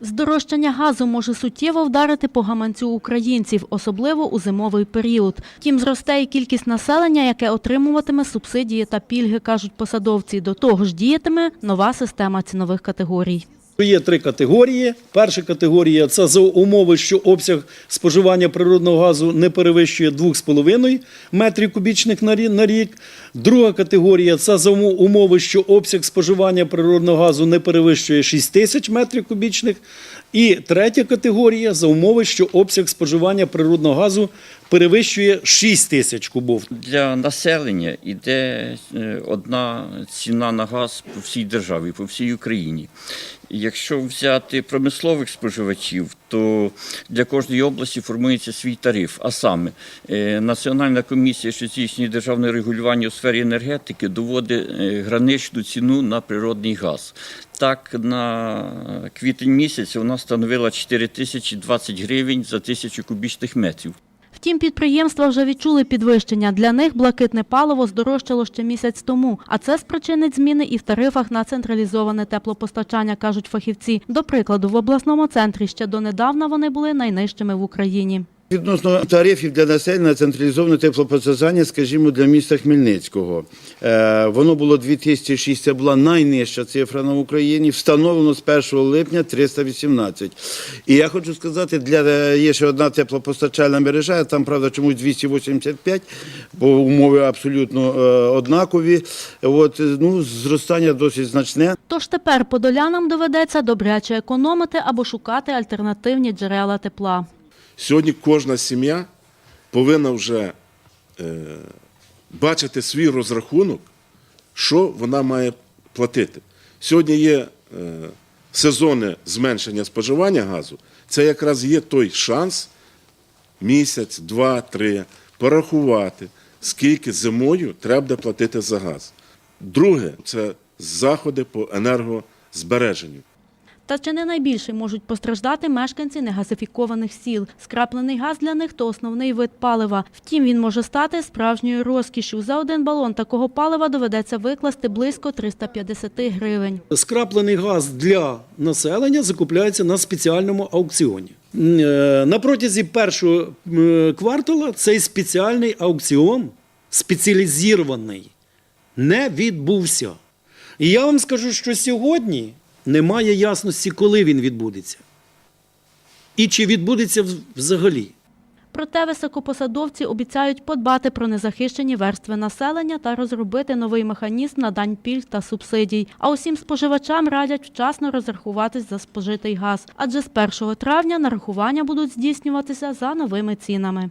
Здорожчання газу може суттєво вдарити по гаманцю українців, особливо у зимовий період. Втім, зросте і кількість населення, яке отримуватиме субсидії та пільги, кажуть посадовці. До того ж діятиме нова система цінових категорій. Є три категорії. Перша категорія це за умови, що обсяг споживання природного газу не перевищує 2,5 метрів кубічних на рік. Друга категорія це за умови, що обсяг споживання природного газу не перевищує 6 тисяч метрів кубічних. І третя категорія за умови, що обсяг споживання природного газу перевищує 6 тисяч кубов. Для населення йде е, одна ціна на газ по всій державі, по всій Україні. Якщо взяти промислових споживачів, то для кожної області формується свій тариф. А саме е, Національна комісія, що здійснює державне регулювання у сфері енергетики, доводить е, граничну ціну на природний газ. Так, на квітень місяць вона становила 4 тисячі 20 гривень за тисячу кубічних метрів. Втім, підприємства вже відчули підвищення. Для них блакитне паливо здорожчало ще місяць тому. А це спричинить зміни і в тарифах на централізоване теплопостачання, кажуть фахівці. До прикладу, в обласному центрі ще донедавна вони були найнижчими в Україні. Відносно тарифів для населення централізоване теплопостачання, скажімо, для міста Хмельницького. Е, воно було 2006, це була найнижча цифра на Україні, встановлено з 1 липня 318. І я хочу сказати, для, е, є ще одна теплопостачальна мережа, там, правда, чомусь 285, бо умови абсолютно е, однакові. От, ну, зростання досить значне. Тож тепер подолянам доведеться добряче економити або шукати альтернативні джерела тепла. Сьогодні кожна сім'я повинна вже е, бачити свій розрахунок, що вона має платити. Сьогодні є е, сезонне зменшення споживання газу. Це якраз є той шанс місяць, два, три порахувати, скільки зимою треба платити за газ. Друге це заходи по енергозбереженню. Та чи не найбільше можуть постраждати мешканці негазифікованих сіл. Скраплений газ для них то основний вид палива. Втім, він може стати справжньою розкішшю. За один балон такого палива доведеться викласти близько 350 гривень. Скраплений газ для населення закупляється на спеціальному аукціоні. Е, На протязі першого квартала цей спеціальний аукціон, спеціалізований, не відбувся. І я вам скажу, що сьогодні немає ясності, коли він відбудеться. І чи відбудеться взагалі. Проте високопосадовці обіцяють подбати про незахищені верстви населення та розробити новий механізм надань пільг та субсидій. А усім споживачам радять вчасно розрахуватись за спожитий газ, адже з 1 травня нарахування будуть здійснюватися за новими цінами.